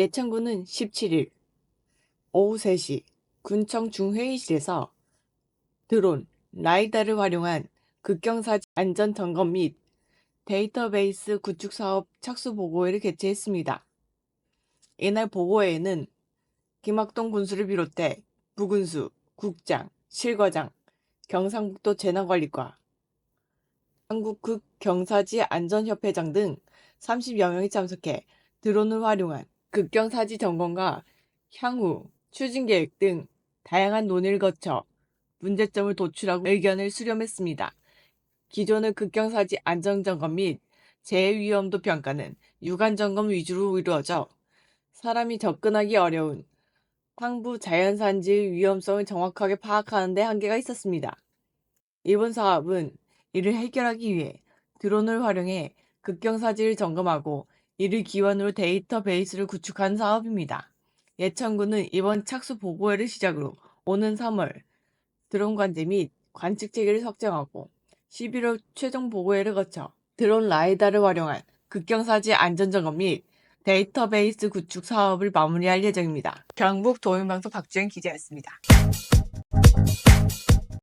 예천군은 17일 오후 3시 군청 중회의실에서 드론, 라이다를 활용한 극경사지 안전 점검 및 데이터베이스 구축 사업 착수 보고회를 개최했습니다. 이날 보고회에는 김학동 군수를 비롯해 부군수, 국장, 실과장, 경상북도 재난관리과, 한국 극경사지 안전협회장 등 30여 명이 참석해 드론을 활용한 극경사지 점검과 향후 추진 계획 등 다양한 논의를 거쳐 문제점을 도출하고 의견을 수렴했습니다. 기존의 극경사지 안전점검 및 재해 위험도 평가는 유관 점검 위주로 이루어져 사람이 접근하기 어려운 상부 자연산지의 위험성을 정확하게 파악하는 데 한계가 있었습니다. 이번 사업은 이를 해결하기 위해 드론을 활용해 극경사지를 점검하고 이를 기반으로 데이터베이스를 구축한 사업입니다. 예천군은 이번 착수 보고회를 시작으로 오는 3월 드론 관제 및 관측 체계를 석정하고 11월 최종 보고회를 거쳐 드론 라이다를 활용한 극경사지 안전점검 및 데이터베이스 구축 사업을 마무리할 예정입니다. 경북 도민방송 박지현 기자였습니다.